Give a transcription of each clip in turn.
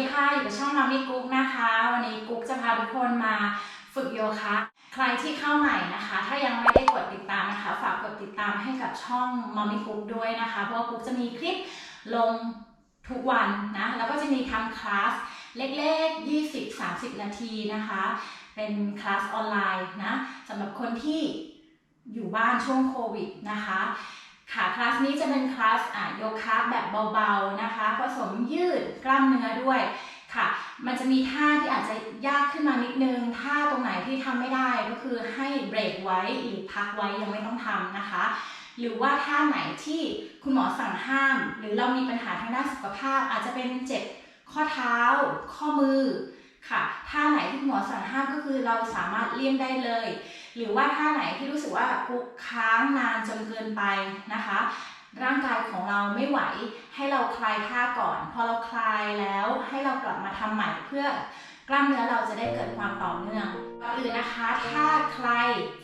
ดีค่ะ อยู่กับช่องมามิกุ๊กนะคะ วันนี้กุ๊กจะพาทุกคนมาฝึกโยคะ ใครที่เข้าใหม่นะคะ ถ้ายังไม่ได้กดติดตามนะคะ ฝากกดติดตามให้กับช่องมามิกุ๊กด้วยนะคะ เพราะว่ากุ๊กจะมีคลิปลงทุกวันนะ แล้วก็จะมีทำคลาสเล็กๆ 20-30 นาทีนะคะ เป็นคลาสออนไลน์นะสำหรับคนที่อยู่บ้านช่วงโควิดนะคะ ค่ะคลาสนี้จะเป็นคลาสอะโยคะแบบเบาๆนะคะ ผสมยืดกล้ามเนื้อด้วยค่ะ มันจะมีท่าที่อาจจะยากขึ้นมานิดนึงท่าตรงไหนที่ทำไม่ได้ก็คือให้เบรกไว้หรือพักไว้ยังไม่ต้องทำนะคะ หรือว่าท่าไหนที่คุณหมอสั่งห้าม หรือเรามีปัญหาทางด้านสุขภาพ อาจจะเป็นเจ็บข้อเท้า ข้อมือค่ะ ท่าไหนที่คุณหมอสั่งห้ามก็คือเราสามารถเลี่ยงได้เลย หรือว่าท่าไหนที่รู้สึกว่ากุกค้างนานจนเกินไปนะคะ ร่างกายของเราไม่ไหวให้เราคลายท่าก่อน พอเราคลายแล้วให้เรากลับมาทำใหม่เพื่อกล้ามเนื้อเราจะได้เกิดความต่อเนื่องก่อนอื่นนะคะ ถ้าใคร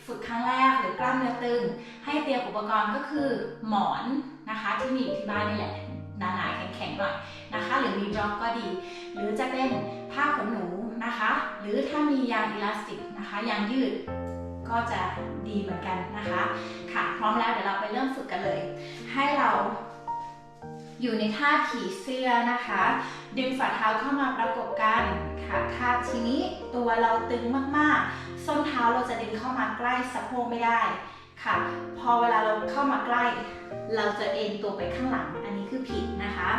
ฝึกครั้งแรกหรือกล้ามเนื้อตึง ให้เตรียมอุปกรณ์ก็คือหมอนนะคะที่มีอยู่ที่บ้านนี่แหละหนาๆแข็งๆหน่อยนะคะ หรือมีบล็อกก็ดี หรือจะเป็นผ้าขนหนูนะคะ หรือถ้ามียางอิลาสติกนะคะยางยืด ก็จะดีเหมือนกันนะคะ ค่ะ พร้อมแล้วเดี๋ยวเราไปเริ่มฝึกกันเลย ให้เราอยู่ในท่าผีเสื้อนะคะ ดึงฝ่าเท้าเข้ามาประกบกันค่ะท่าทีนี้ตัวเราตึงมากๆ ส้นเท้าเราจะดึงเข้ามาใกล้สะโพกไม่ได้ค่ะ พอเวลาเราเข้ามาใกล้ เราจะเอ็นตัวไปข้างหลัง อันนี้คือผิดนะคะ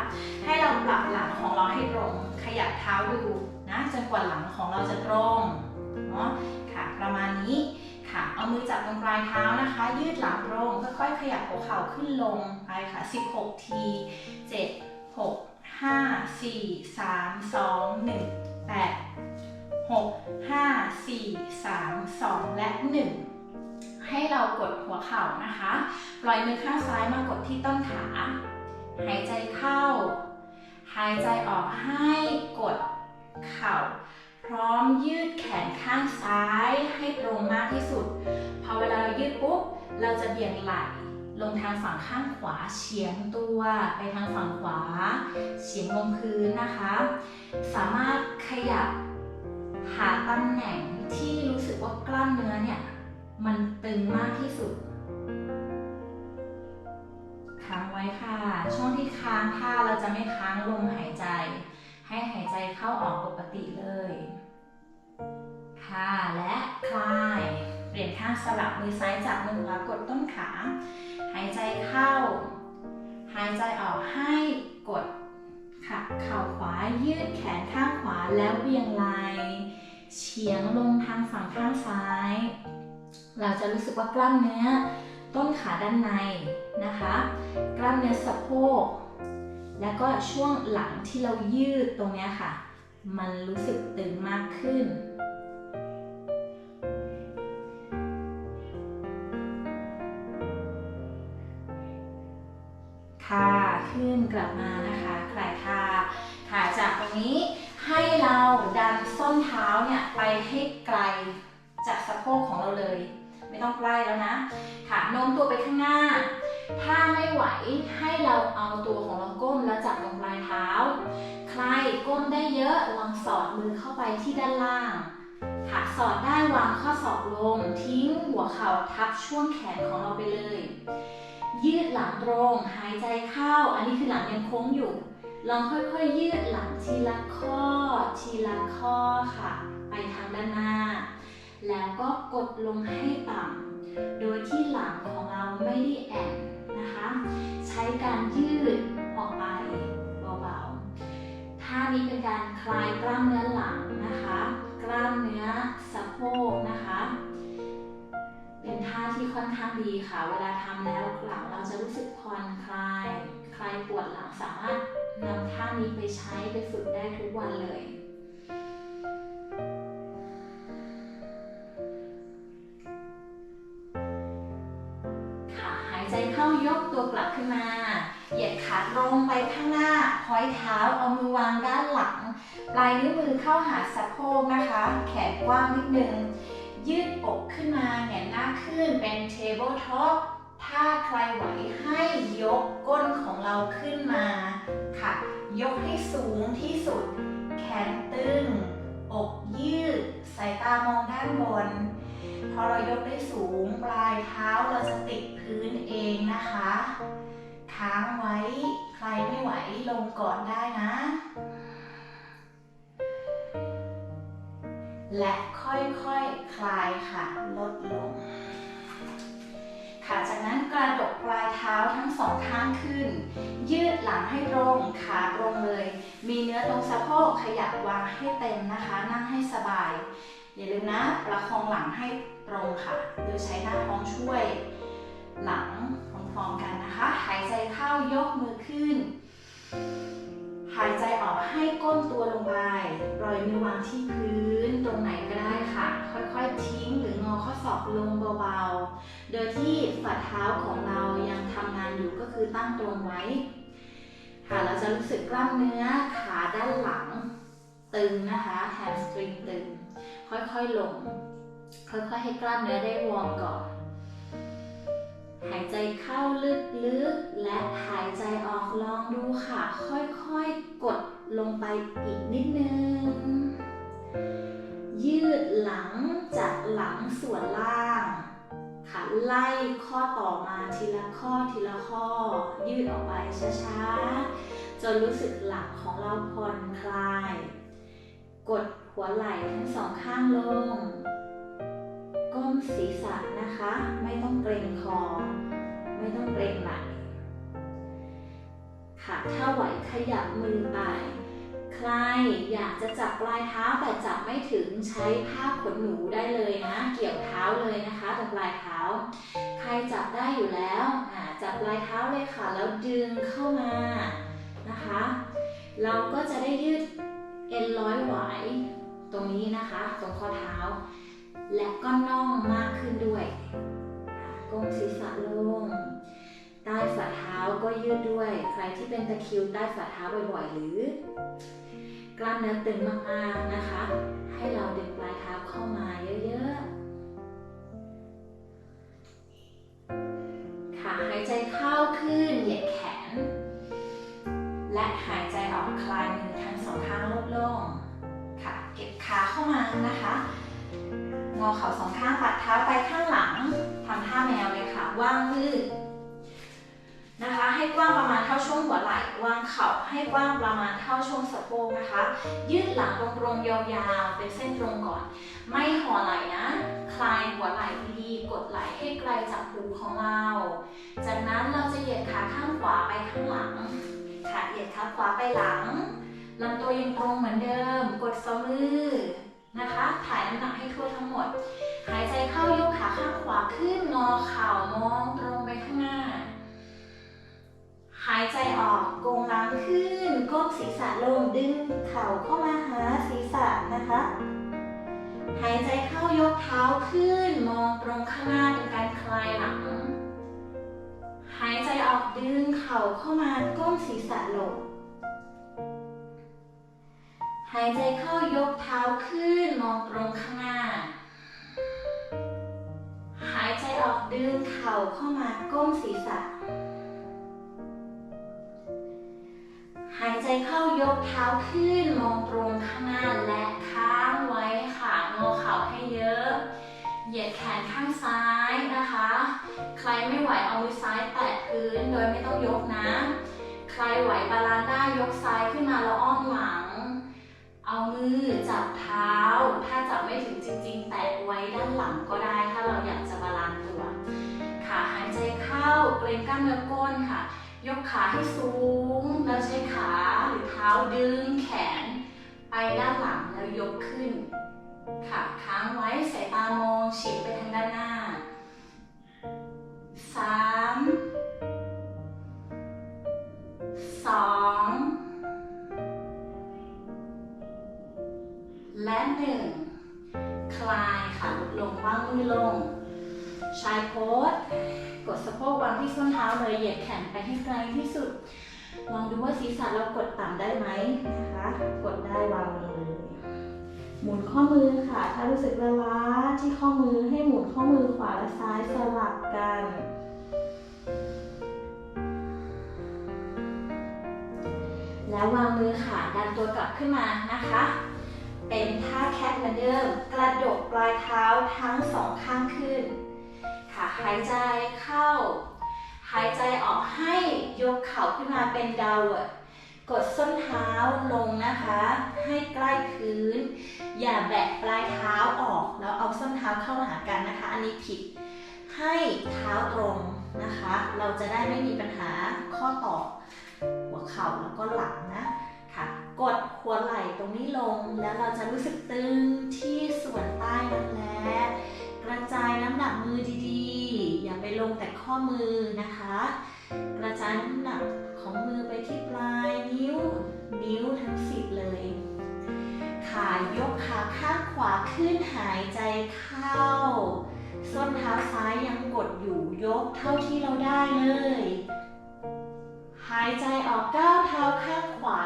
ให้เราปรับหลังของเราให้ตรง ขยับเท้าดูนะจนกว่าหลังของเราจะตรงเนาะค่ะ ประมาณนี้ เอามือจับตรงปลายเท้านะคะ ยืดหลังตรงค่อยๆขยับหัวเข่าขึ้นลงไปค่ะ 16 ที 7 6 5 4 3 2 1 8 6 5 4 3 2 และ 1 ให้เรากดหัวเข่านะคะ ปล่อยมือข้างซ้ายมากดที่ต้นขา หายใจเข้า หายใจออกให้กดเข่า พร้อมยืดแขนข้างซ้ายให้ตรงมากที่สุด พอเวลาเรายืดปุ๊บ เราจะเบี่ยงไหล่ลงทางฝั่งข้างขวาเฉียงตัวไปทางฝั่งขวา เฉียงลงพื้นนะคะ สามารถขยับหาตำแหน่งที่รู้สึกว่ากล้ามเนื้อเนี่ย มันตึงมากที่สุดค้างไว้ค่ะ ช่วงที่ค้างท่าเราจะไม่ค้างลมหายใจ ให้หายใจเข้าออกปกติเลย ค่ะและคลายเปลี่ยนข้างสลับมือซ้ายจับมือขวากดต้นขา หายใจเข้า หายใจออกให้กดค่ะเข่าขวายืดแขนข้างขวาแล้วเบี่ยงไหล่เฉียงลงทางฝั่งข้างซ้าย เราจะรู้สึกว่ากล้ามเนื้อต้นขาด้านในนะคะ กล้ามเนื้อสะโพก แล้วก็ช่วงหลังที่เรายืดตรงนี้ค่ะ มันรู้สึกตึงมากขึ้น ค่ะขึ้นกลับมานะคะคลายค่ะค่ะจากตรงนี้ให้เราดันส้นเท้าเนี่ยไปให้ไกลจากสะโพกของเราเลย ไม่ต้องใกล้แล้วนะ ค่ะโน้มตัวไปข้างหน้า ถ้าไม่ไหวให้เราเอาตัวของเรา มือเข้าไปที่ด้านล่าง ค่ะสอดได้วางข้อศอกลง ทิ้งหัวเข่าทับช่วงแขนของเราไปเลย ยืดหลังตรง หายใจเข้า อันนี้คือหลังยังโค้งอยู่ ลองค่อยๆยืดหลังทีละข้อ ทีละข้อค่ะ ไปทางด้านหน้า แล้วก็กดลงให้ต่ำ โดยที่หลังของเราไม่ได้แอนนะคะ ใช้การยืดออกไป ท่านี้เป็นการคลายกล้ามเนื้อหลังนะคะ กล้ามเนื้อสะโพกนะคะ เป็นท่าที่ค่อนข้างดีค่ะ เวลาทำแล้วหลังเราจะรู้สึกผ่อนคลาย คลายปวดหลังสามารถนำท่านี้ไปใช้ไปฝึกได้ทุกวันเลยค่ะหายใจเข้ายกตัวกลับขึ้นมา เหยียดขาลงไปข้างหน้าพ้อยเท้าเอามือวางด้านหลัง ปลายนิ้วมือเข้าหาสะโพกนะคะ แขนกว้างนิดนึง ยืดอกขึ้นมาแหนหน้าขึ้นเป็นเทเบิลท็อปถ้าใครไหวให้ยกก้นของเราขึ้นมาค่ะ ยกให้สูงที่สุด แขนตึง อกยืด สายตามองด้านบน พอเรายกได้สูง ปลายเท้าเราจะติดพื้นเองนะคะ ค้างไว้ ใครไม่ไหวลงก่อนได้นะ และค่อยๆคคลายค่ะ ลดลง ค่ะ จากนั้นกระดกปลายเท้าทั้งสองข้างขึ้น ยืดหลังให้ตรง ขาตรงเลย มีเนื้อตรงสะโพกขยับวางให้เต็มนะคะ นั่งให้สบาย อย่าลืมนะ ประคองหลังให้ตรงค่ะ โดยใช้หน้าท้องช่วย หลังพร้อมๆกันนะคะ หายใจเข้ายกมือขึ้น หายใจออกให้ก้นตัวลงไปปล่อยมือวางที่พื้นตรงไหนก็ได้ค่ะ ค่อยๆทิ้งหรืองอข้อศอกลงเบาๆ โดยที่ฝ่าเท้าของเรายังทำงานอยู่ก็คือตั้งตรงไว้ ค่ะ เราจะรู้สึกกล้ามเนื้อขาด้านหลัง ตึงนะคะแฮมสตริงตึง ค่อยๆลง ค่อยๆให้กล้ามเนื้อได้วอร์มก่อน หายใจเข้าลึกๆ และหายใจออกลองดูค่ะ ค่อยๆ กดลงไปอีกนิดนึง ยืดหลังจากหลังส่วนล่าง ค่ะไล่ข้อต่อมาทีละข้อทีละข้อ ยืดออกไปช้าๆ จนรู้สึกหลังของเราผ่อนคลาย กดหัวไหล่ทั้งสองข้างลง ก้มศีรษะนะคะ ไม่ต้องเกรงคอ ไม่ต้องเกรงไหล่ค่ะถ้าไหวขยับมือไป ใครอยากจะจับปลายเท้าแต่จับไม่ถึงใช้ผ้าขนหนูได้เลยนะ เกี่ยวเท้าเลยนะคะตรงปลายเท้า ใครจับได้อยู่แล้วจับปลายเท้าเลยค่ะ แล้วดึงเข้ามานะคะ เราก็จะได้ยืดเอ็นร้อยไหวตรงนี้นะคะ ตรงข้อเท้า และก็น่องมากขึ้นด้วยอ่าก้มศีรษะลง ใต้ฝ่าเท้าก็ยืดด้วย ใครที่เป็นตะคิวใต้ฝ่าเท้าบ่อยๆ หรือกล้ามเนื้อตึงมากๆนะคะ ให้เราดึงปลายเท้าเข้ามาเยอะๆ ค่ะ หายใจเข้าขึ้น เหยียดแขน และหายใจออกคลายมือทั้งสองข้างโล่งค่ะ เก็บขาเข้ามานะคะ งอเข่าสองข้างปัดเท้าไปข้างหลังทำท่าแมวเลยค่ะว่างมือนะคะ ให้กว้างประมาณเท่าช่วงหัวไหล่วางเข่าให้กว้างประมาณเท่าช่วงสะโพกนะคะ ยืดหลังตรงๆยาวๆเป็นเส้นตรงก่อน ไม่ห่อไหล่นะ คลายหัวไหล่ดีๆกดไหล่ให้ไกลจากหูของเรา จากนั้นเราจะเหยียดขาข้างขวาไปข้างหลังค่ะเหยียดขาขวาไปหลังลำตัวยังตรงเหมือนเดิม กดฝ่ามือ นะคะ ถ่ายน้ำหนักให้ทั่วทั้งหมด หายใจเข้ายกขาข้างขวาขึ้นงอเข่ามองตรงไปข้างหน้า หายใจออกโกงหลังขึ้นก้มศีรษะลงดึงเข่าเข้ามาหาศีรษะนะคะ หายใจเข้ายกเท้าขึ้นมองตรงข้างหน้าเป็นการคลายหลัง หายใจออกดึงเข่าเข้ามาก้มศีรษะลง หายใจเข้ายกเท้าขึ้นมองตรงข้างหน้า หายใจออกดึงเข่าเข้ามาก้มศีรษะ หายใจเข้ายกเท้าขึ้นมองตรงข้างหน้าและค้างไว้ค่ะงอเข่าให้เยอะ เหยียดแขนข้างซ้ายนะคะ ใครไม่ไหวเอามือซ้ายแตะพื้นโดยไม่ต้องยกนะ ใครไหวบาลานซ์ได้ยกซ้ายขึ้นมาแล้วอ้อมหลัง เอามือจับเท้า ถ้าจับไม่ถึงจริง ๆ แตะไว้ด้านหลังก็ได้ ถ้าเราอยากจะบาลานซ์ตัว ค่ะหายใจเข้าเกรงกล้ามเนื้อก้นค่ะ ยกขาให้สูง แล้วใช้ขาหรือเท้าดึงแขน ไปด้านหลังแล้วยกขึ้น ค่ะค้างไว้สายตามองเฉียงไปทางด้านหน้าสาม หนึ่งคลายค่ะลดลงวางมือลง ชายโพสกดสะโพกวางที่ส้นเท้าเลยเหยียดแขนไปให้ไกลที่สุด ลองดูว่าศีรษะเรากดต่ำได้ไหมนะคะ กดได้วางลงเลยหมุนข้อมือค่ะ ถ้ารู้สึกละล้าที่ข้อมือให้หมุนข้อมือขวาและซ้ายสลับกันแล้ววางมือค่ะดันตัวกลับขึ้นมานะคะ เป็นท่าแคทเหมือนเดิมกระดกปลายเท้าทั้งสองข้างขึ้น ค่ะ หายใจเข้า หายใจออกให้ยกเข่าขึ้นมาเป็นดาวด์กดส้นเท้าลงนะคะ ให้ใกล้พื้น อย่าแบะปลายเท้าออก แล้วเอาส้นเท้าเข้าหากันนะคะ อันนี้ผิด ให้เท้าตรงนะคะ เราจะได้ไม่มีปัญหาข้อต่อ หัวเข่าแล้วก็หลังนะ ค่ะ กดหัวไหล่ตรงนี้ลง แล้วเราจะรู้สึกตึงที่ส่วนใต้นั่นแหละกระจายน้ำหนักมือดีๆ อย่าไปลงแต่ข้อมือนะคะ กระจายน้ำหนักของมือไปที่ปลายนิ้ว นิ้วทั้งสิบเลย ขายกขาข้างขวาขึ้นหายใจเข้า ส้นเท้าซ้ายยังกดอยู่ยกเท่าที่เราได้เลย หายใจออกก้าวเท้าข้างขวา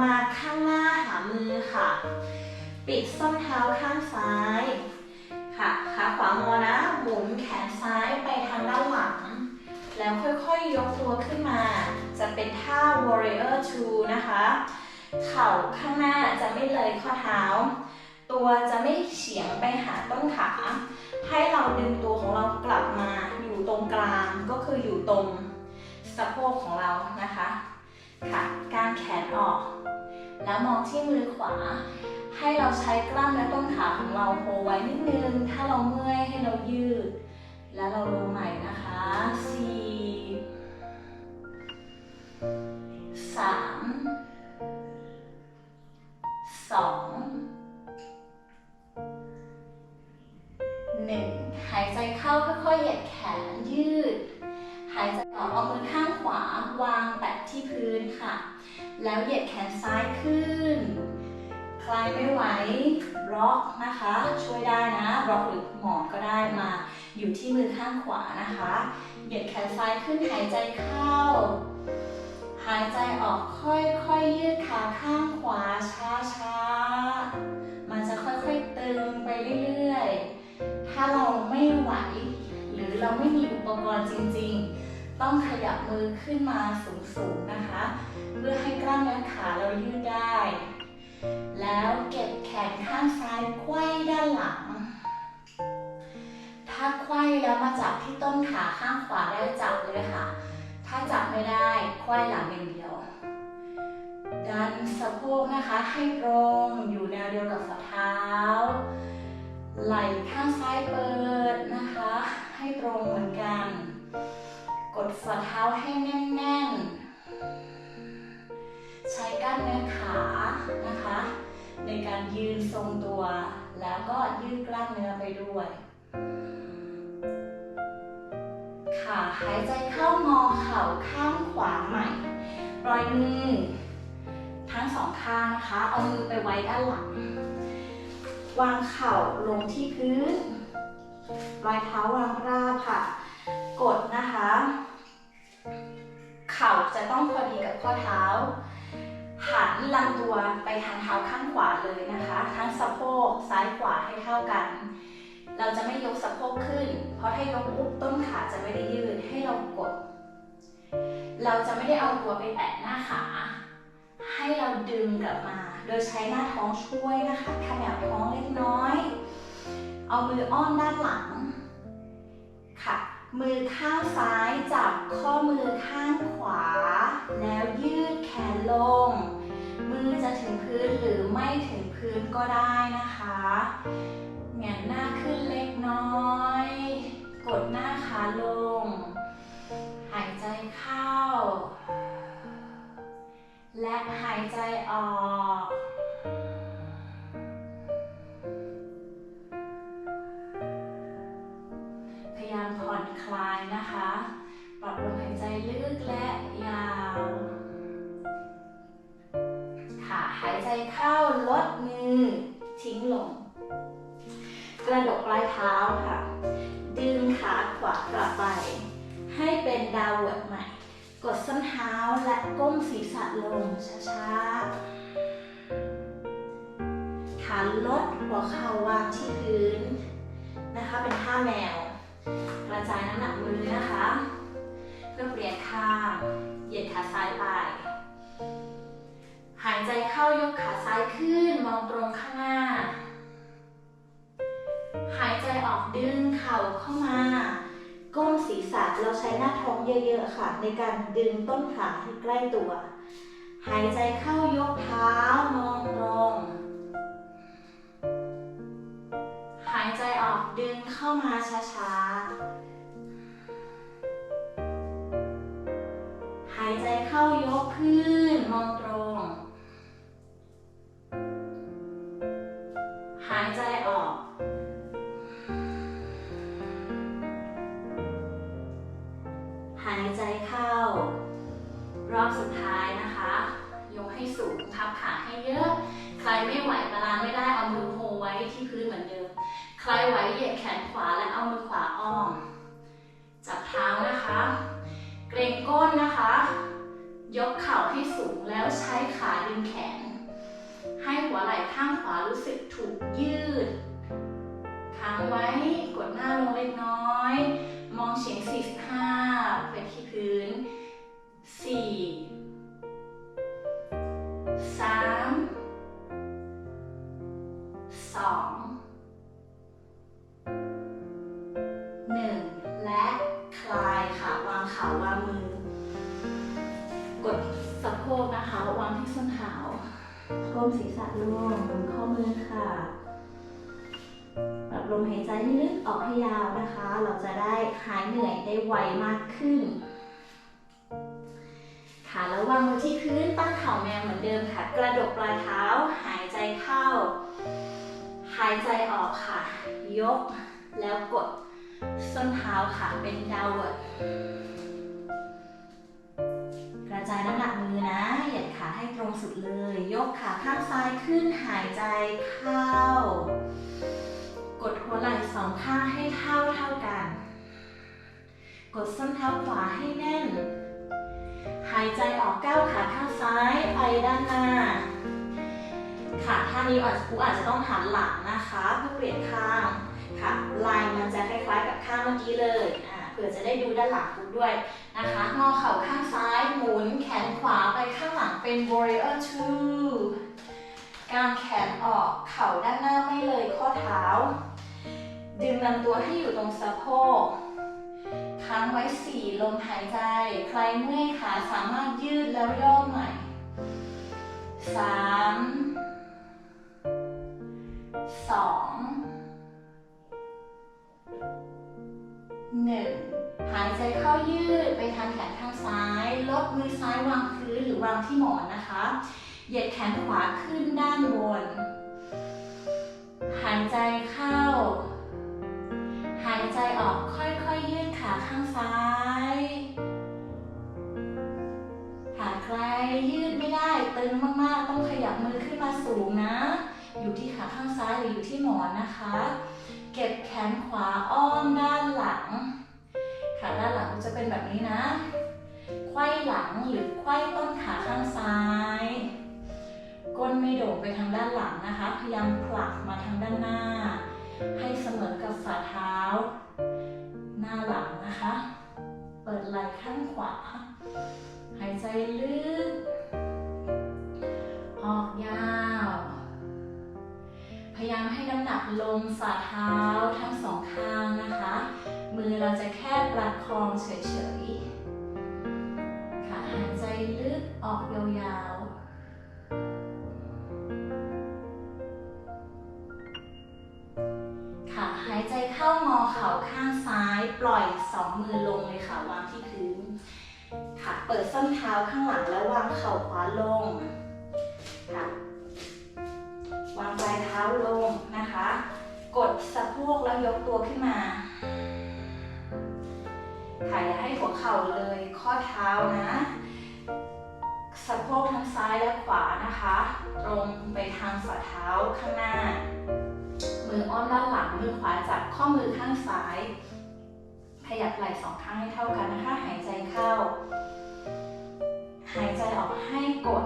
มาข้างหน้าหามือค่ะ ปิดส้นเท้าข้างซ้ายค่ะขาขวางอนะหมุนแขนซ้ายไปทางด้านหลัง แล้วค่อยๆยกตัวขึ้นมา จะเป็นท่า warrior two นะคะ เข่าข้างหน้าจะไม่เลยข้อเท้า ตัวจะไม่เฉียงไปหาต้นขา ให้เราดึงตัวของเรากลับมาอยู่ตรงกลางก็คืออยู่ตรง สะโพกของเรานะคะ ค่ะ กางแขนออก แล้วมองที่มือขวา ให้เราใช้กล้ามเนื้อต้นขาของเราโฮไว้นิดนึง ถ้าเราเมื่อยให้เรายืด แล้วเราลงใหม่นะคะสี่สามสองหนึ่งหายใจเข้าค่อยๆเหยียดแขนยืด หายใจออกเอามือข้างขวาวางแตะที่พื้นค่ะ แล้วเหยียดแขนซ้ายขึ้น ใครไม่ไหวบล็อกนะคะ ช่วยได้นะบล็อกหรือหมอนก็ได้มา อยู่ที่มือข้างขวานะคะ เหยียดแขนซ้ายขึ้นหายใจเข้า หายใจออกค่อยๆยืดขาข้างขวาช้าๆ มันจะค่อยๆตึงไปเรื่อยๆ ถ้าเราไม่ไหว หรือเราไม่มีอุปกรณ์จริงๆ ต้องขยับมือขึ้นมาสูงๆนะคะ เพื่อให้กล้ามเนื้อขาเรายืดได้ แล้วเก็บแขนข้างซ้ายไขว้ด้านหลัง ถ้าไขว้แล้วมาจับที่ต้นขาข้างขวาได้จับเลยค่ะ ถ้าจับไม่ได้ไขว้หลังอย่างเดียว ดันสะโพกนะคะให้ตรงอยู่แนวเดียวกับฝ่าเท้า ไหล่ข้างซ้ายเปิดนะคะ ให้ตรงเหมือนกัน กดฝ่าเท้าให้แน่นๆ ใช้กล้ามเนื้อขานะคะ ในการยืนทรงตัว แล้วก็ยืดกล้ามเนื้อไปด้วย ค่ะหายใจเข้างอเข่าข้างขวาใหม่ปล่อยมือทั้งสองข้างนะคะ เอามือไปไว้ด้านหลัง วางเข่าลงที่พื้นปลายเท้าวางราบค่ะ กดนะคะ เข่าจะต้องพอดีกับข้อเท้า หันลำตัวไปทางเท้าข้างขวาเลยนะคะ ทั้งสะโพกซ้ายขวาให้เท่ากัน เราจะไม่ยกสะโพกขึ้น เพราะถ้ายกปุ๊บต้นขาจะไม่ได้ยืดให้เรากด เราจะไม่ได้เอาตัวไปแตะหน้าขา ให้เราดึงกลับมา โดยใช้หน้าท้องช่วยนะคะขยับท้องเล็กน้อย เอามืออ้อมด้านหลังค่ะ มือข้างซ้ายจับข้อมือข้างขวา แล้วยืดแขนลง มือจะถึงพื้นหรือไม่ถึงพื้นก็ได้นะคะแหงนหน้าขึ้นเล็กน้อย กดหน้าขาลง หายใจเข้า และหายใจออก คลายนะคะ ปรับลมหายใจลึกและยาว ค่ะ หายใจเข้าลดมือ ทิ้งลง กระดกปลายเท้าค่ะ ดึงขาขวากลับไป ให้เป็นดาวเวิร์ดใหม่ กดส้นเท้าและก้มศีรษะลงช้าๆขาลดหัวเข่าวางที่พื้นนะคะ เป็นท่าแมว ระจายน้ำหนักมือนะคะ เพื่อเปลี่ยนข้างเหยียดขาซ้ายไป หายใจเข้ายกขาซ้ายขึ้นมองตรงข้างหน้า หายใจออกดึงเข่าเข้ามา ก้มศีรษะเราใช้หน้าท้องเยอะๆค่ะ ในการดึงต้นขาให้ใกล้ตัว หายใจเข้ายกเท้ามองตรง ออกดึงเข้ามาช้าๆ หายใจเข้ายกขึ้นมองตรง หายใจออก หายใจเข้า รอบสุดท้ายนะคะ ยกให้สูงพับขาให้เยอะ ใครไม่ไหวบาลานไม่ได้เอามือโฮไว้ที่พื้นเหมือนเดิม ใครไหวเหยียดแขนขวาและเอามือขวาอ้อม จับเท้านะคะ เกรงก้นนะคะ ยกเข่าให้สูงแล้วใช้ขาดึงแขน ให้หัวไหล่ข้างขวารู้สึกถูกยืดค้างไว้กดหน้าลงเล็กน้อย มองเฉียง 45ไปที่พื้น 4 3 2 1 และคลายค่ะ วางขาวางมือ กดสะโพกนะคะ วางที่ส้นเท้าก้มศีรษะลงหมุนข้อมือค่ะปรับลมหายใจให้ลึกออกให้ยาวนะคะ เราจะได้หายเหนื่อยได้ไวมากขึ้น ค่ะแล้ววางมือที่พื้นตั้งเข่าแมวเหมือนเดิมค่ะ กระดกปลายเท้า หายใจเข้า หายใจออกค่ะ ยกแล้วกด ส้นเท้าค่ะเป็นดาวเวิร์ดกระจายน้ำหนักมือนะเหยียดขาให้ตรงสุดเลย ยกขาข้างซ้ายขึ้นหายใจเข้า กดหัวไหล่สองข้างให้เท่าเท่ากัน กดส้นเท้าขวาให้แน่น หายใจออกก้าวขาข้างซ้ายไปด้านหน้าค่ะท่านี้อาจจะอาจจะต้องหันหลังนะคะ เพื่อเปลี่ยนข้าง ค่ะลายมันจะคล้ายๆกับข้างเมื่อกี้เลยอ่าเผื่อจะได้ดูด้านหลังคุณด้วยนะคะงอเข่าข้างซ้ายหมุนแขนขวาไปข้างหลังเป็น warrior two กางแขนออกเข่าด้านหน้าไม่เลยข้อเท้า ดึงลำตัวให้อยู่ตรงสะโพกค้างไว้สี่ลมหายใจ ใครเมื่อยขาสามารถยืดแล้วย่อใหม่สา มสองหนึ่งหายใจเข้ายืดไปทางแขนข้างซ้าย ลดมือซ้ายวางพื้นหรือวางที่หมอนนะคะ เหยียดแขนขวาขึ้นด้านบน หายใจเข้า หายใจออกค่อยๆยืดขาข้างซ้ายหากใครยืดไม่ได้ตึงมากๆ ต้องขยับมือขึ้นมาสูงนะ อยู่ที่ขาข้างซ้ายหรืออยู่ที่หมอนนะคะ เก็บแขนขวาอ้อมด้านหลัง ขาด้านหลังจะเป็นแบบนี้นะ ไขว้หลังหรือไขว้ต้นขาข้างซ้าย ก้นไม่โด่งไปทางด้านหลังนะคะ พยายามผลักมาทางด้านหน้า ให้เสมอกับฝ่าเท้า หน้าหลังนะคะ เปิดไหล่ข้างขวา หายใจลึก ออกยาว ยายามให้น้ำหนักลงฝ่าเท้าทั้งสองข้างนะคะ มือเราจะแค่ประคองเฉยๆ ค่ะ หายใจลึกออกยาวๆ ค่ะ หายใจเข้างอเข่าข้างซ้าย ปล่อยสองมือลงเลยค่ะ วางที่พื้น ค่ะ เปิดส้นเท้าข้างหลังแล้ววางเข่าขวาลง ค่ะ วางปลายเท้าลงนะคะ กดสะโพกแล้วยกตัวขึ้นมาค่ะอย่าให้หัวเข่าเลยข้อเท้านะสะโพกทั้งซ้ายและขวานะคะ ตรงไปทางฝ่าเท้าข้างหน้า มืออ้อมด้านหลังมือขวาจับข้อมือข้างซ้าย ขยับไหล่สองข้างให้เท่ากันนะคะ หายใจเข้า หายใจออกให้กด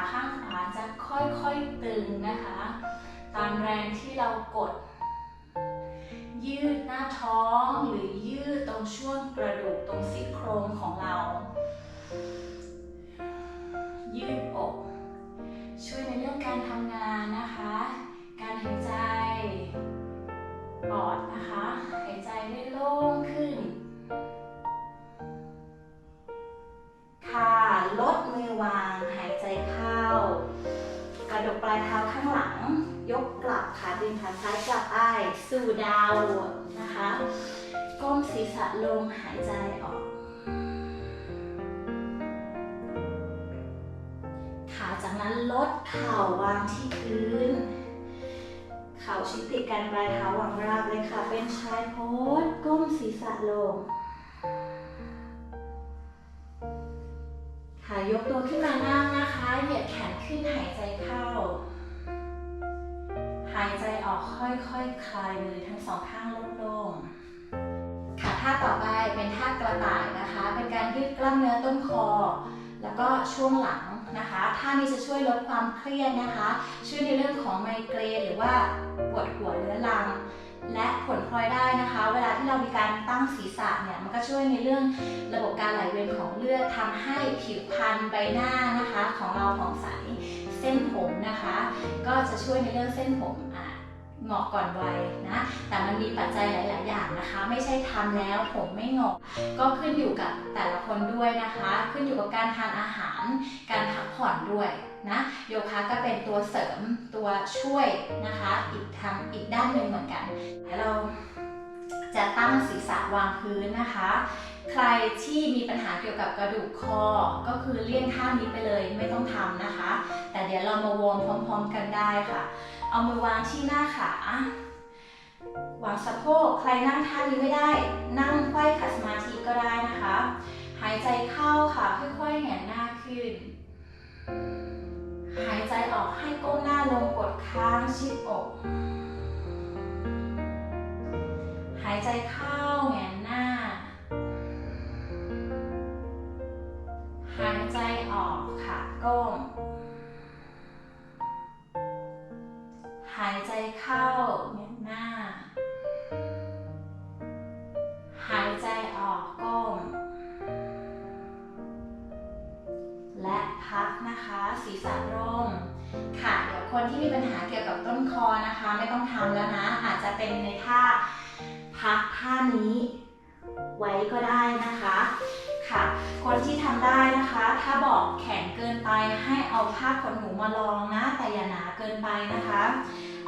ขาข้างขวาจะค่อยๆตึงนะคะ ตามแรงที่เรากด ยืดหน้าท้องหรือยืดตรงช่วงกรงของเรา ยืดอก ช่วยในเรื่องการทำงานนะคะ การหายใจปอดนะคะ หายใจได้โล่งขึ้น ค่ะ ลดมือวาง หายใจเข้า กระดกปลายเท้าข้างหลัง ยกกลับขาดึงขาซ้ายกลับไป สู่ดาวนะคะ ก้มศีรษะลง หายใจออก ขาจากนั้นลดเข่าวางที่พื้น เข่าชิดติดกันปลายเท้าวางราบเลยค่ะ เป็นชายโพสก้มศีรษะลง ค่ะยกตัวขึ้นมานั่งนะคะ เหยียดแขนขึ้นหายใจเข้า หายใจออกค่อยๆคคลายมือทั้งสองข้างโล่งๆ ค่ะท่าต่อไปเป็นท่ากระต่ายนะคะ เป็นการยืดกล้ามเนื้อต้นคอ แล้วก็ช่วงหลังนะคะ ท่านี้จะช่วยลดความเครียดนะคะ ช่วยในเรื่องของไมเกรนหรือว่าปวดหัวเรื้อรัง และผลพลอยได้นะคะ เวลาที่เรามีการตั้งศีรษะเนี่ยมันก็ช่วยในเรื่องระบบการไหลเวียนของเลือดทำให้ผิวพรรณใบหน้านะคะ ของเราผ่องใสเส้นผมนะคะ ก็จะช่วยในเรื่องเส้นผมอะงอกก่อนวัยนะ แต่มันมีปัจจัยหลาย ๆ อย่างนะคะ ไม่ใช่ทำแล้วผมไม่งอก ก็ขึ้นอยู่กับแต่ละคนด้วยนะคะ ขึ้นอยู่กับการทานอาหาร การพักผ่อนด้วย นะโยคะก็เป็นตัวเสริมตัวช่วยนะคะอีกทางอีกด้านหนึ่งเหมือนกันเดี๋ยวเราจะตั้งศีรษะวางพื้นนะคะ ใครที่มีปัญหาเกี่ยวกับกระดูกคอ ก็คือเลี่ยงท่านี้ไปเลยไม่ต้องทำนะคะ แต่เดี๋ยวเรามาวอร์มพร้อม ๆ กันได้ค่ะ เอามือวางที่หน้าขาวางสะโพกใครนั่งท่านี้ไม่ได้ นั่งไขว้ขัดสมาธิก็ได้นะคะ หายใจเข้าค่ะค่อยๆแหงนหน้าขึ้น หายใจออกให้ก้มหน้าลงกดค้างชิดอก หายใจเข้า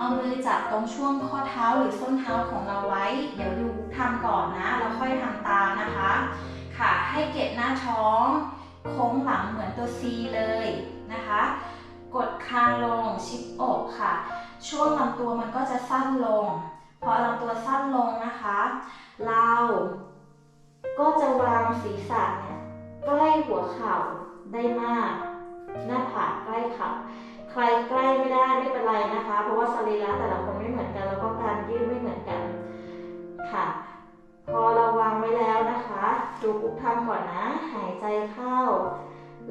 เอามือจับตรงช่วงข้อเท้าหรือส้นเท้าของเราไว้ เดี๋ยวดูทำก่อนนะ แล้วค่อยทำตามนะคะ ค่ะ ให้เก็บหน้าท้อง โค้งหลังเหมือนตัว C เลยนะคะ กดคางลง ชิดอกค่ะ ช่วงลำตัวมันก็จะสั้นลง พอลำตัวสั้นลงนะคะ เราก็จะวางศีรษะเนี่ยใกล้หัวเข่าได้มาก หน้าผากใกล้เข่า ใครใกล้ไม่ได้ไม่เป็นไรนะคะ เพราะว่าสรีระแต่ละคนไม่เหมือนกัน แล้วก็การยืดไม่เหมือนกันค่ะ พอเราวางไว้แล้วนะคะดูกุ๊กทำก่อนนะ หายใจเข้า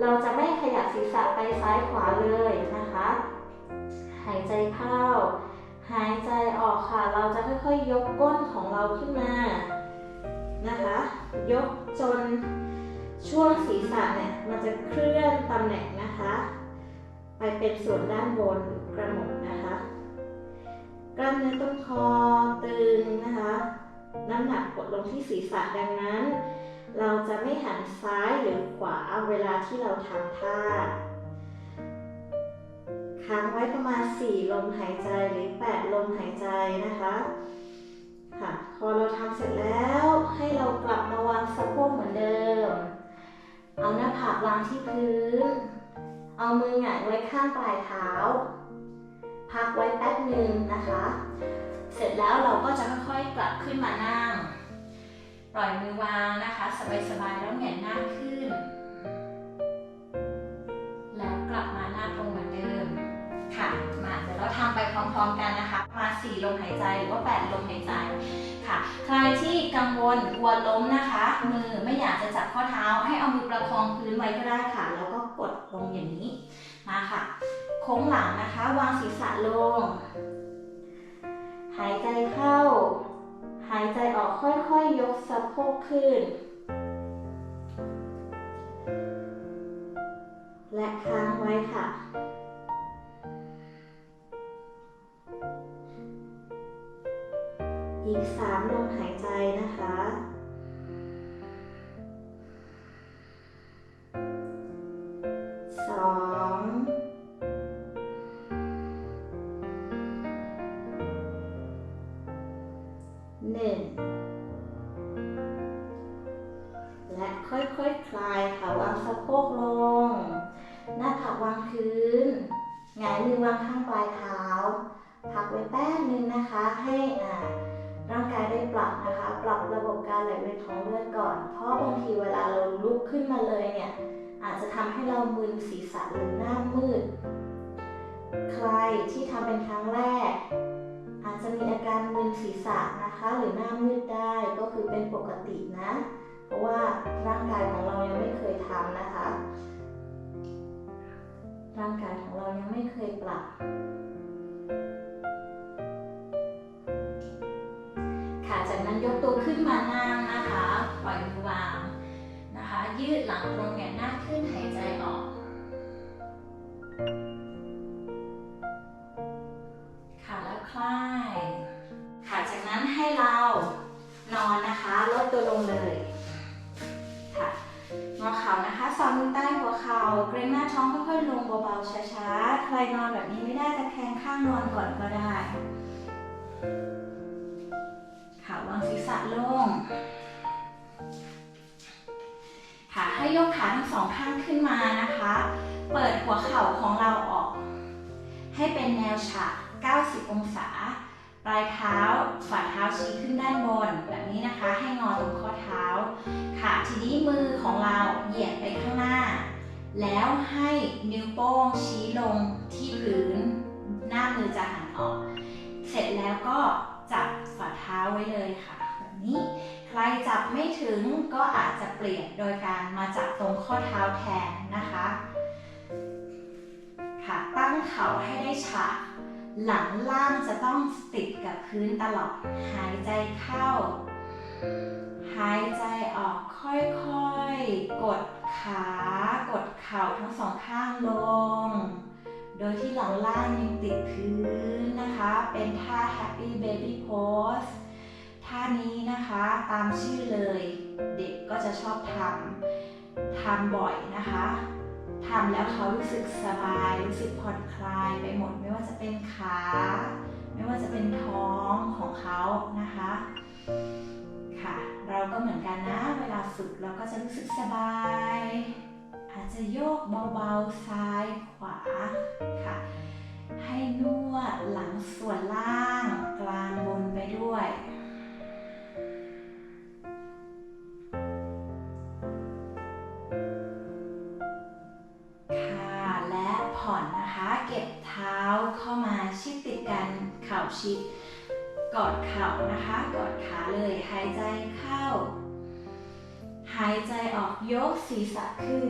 เราจะไม่ขยับศีรษะไปซ้ายขวาเลยนะคะ หายใจเข้า หายใจออกค่ะ เราจะค่อยๆ ยกก้นของเราขึ้นมานะคะ ยกจนช่วงศีรษะเนี่ยมันจะเคลื่อนตำแหน่งนะคะ ไปเป็นส่วนด้านบนกระหม่อมนะคะ กล้ามเนื้อต้นคอตึงนะคะ น้ำหนักกดลงที่ศีรษะดังนั้น เราจะไม่หันซ้ายหรือขวาเวลาที่เราทำท่าค้างไว้ประมาณ 4 ลมหายใจหรือ 8 ลมหายใจนะคะค่ะพอเราทำเสร็จแล้วให้เรากลับมาวางสะโพกเหมือนเดิม เอาหน้าผากวางที่พื้น เอามือหงายไว้ข้างปลายเท้า พักไว้แป๊บหนึ่งนะคะ เสร็จแล้วเราก็จะค่อยๆกลับขึ้นมานั่ง ปล่อยมือวางนะคะ สบายๆแล้วแหงนหน้าขึ้น แล้วกลับมาหน้าตรงเหมือนเดิมค่ะ มาเดี๋ยวเราทำไปพร้อมๆกันนะคะมา4ลมหายใจหรือว่า 8 ลมหายใจค่ะ ใครที่กังวลกลัวล้มนะคะ มือไม่อยากจะจับข้อเท้า ให้เอามือประคองพื้นไว้ก็ได้ค่ะ แล้วก็กดลงอย่างนี้มาค่ะโค้งหลังนะคะ วางศีรษะลง หายใจเข้า หายใจออกค่อยๆยกสะโพกขึ้น และค้างไว้ค่ะ อีกสามลมหาย มึนศีรษะหรือหน้ามืด ใครที่ทำเป็นครั้งแรก อาจจะมีอาการมึนศีรษะนะคะหรือหน้ามืดได้ก็คือเป็นปกตินะ เพราะว่าร่างกายของเรายังไม่เคยทำนะคะ ร่างกายของเรายังไม่เคยปรับค่ะจากนั้นยกตัวขึ้นมานั่งนะคะ ปล่อยมือวางนะคะ ยืดหลังตรงแงนหน้าขึ้นหายใจออก วฉาก90 องศา ปลายเท้าฝ่าเท้าชี้ขึ้นด้านบน แบบนี้นะคะ ให้งอตรงข้อเท้า ค่ะ ทีนี้มือของเราเหยียดไปข้างหน้า แล้วให้นิ้วโป้งชี้ลงที่พื้น หน้ามือจะหันออก เสร็จแล้วก็จับฝ่าเท้าไว้เลยค่ะ แบบนี้ ใครจับไม่ถึงก็อาจจะเปลี่ยนโดยการมาจับตรงข้อเท้าแทนนะคะ ค่ะ ตั้งเข่าให้ได้ฉากหลังล่างจะต้องติดกับพื้นตลอด หายใจเข้า หายใจออกค่อยๆ กดขา กดเข่าทั้งสองข้างลง โดยที่หลังล่างยังติดพื้นนะคะ เป็นท่า Happy Baby Pose ท่านี้นะคะตามชื่อเลย เด็กก็จะชอบทำทำบ่อยนะคะ ทำแล้วเขารู้สึกสบาย รู้สึกผ่อนคลายไปหมด ไม่ว่าจะเป็นขา ไม่ว่าจะเป็นท้องของเขานะคะ ค่ะ เราก็เหมือนกันนะ เวลาฝึกเราก็จะรู้สึกสบาย อาจจะโยกเบาๆ ซ้ายขวา ค่ะ ให้นวดหลังส่วนล่างกลางบนไปด้วย ชิด กอดเข่านะคะ กอดขาเลย หายใจเข้า หายใจออกยกศีรษะขึ้น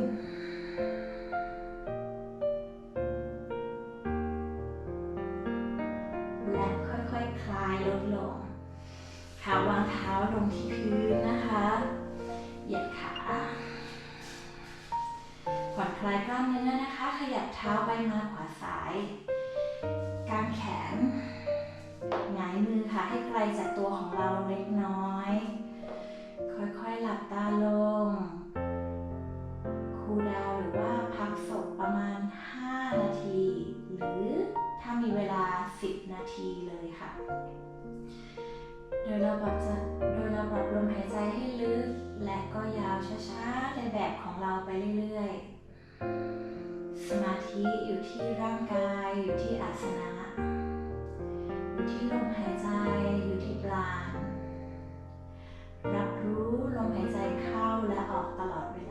และค่อยๆคคลายลดลงขาวางเท้าลงที่พื้นนะคะ เหยียดขาผ่อนคลายกล้ามเนื้อนะคะ ขยับเท้าไปมาขวาซ้ายกางแขน หงายมือค่ะให้ไกลจากตัวของเราเล็กน้อย ค่อยๆหลับตาลง คูลดาวหรือว่าพักศพประมาณ 5 นาที หรือถ้ามีเวลา 10 นาทีเลยค่ะ โดยเราปรับจะโดยเราปรับลมหายใจให้ลึก และก็ยาวช้าๆในแบบของเราไปเรื่อยๆ สมาธิอยู่ที่ร่างกายอยู่ที่อาสนะ ที่ลมหายใจอยู่ที่กลาง รับรู้ลมหายใจเข้าและออกตลอดเวลา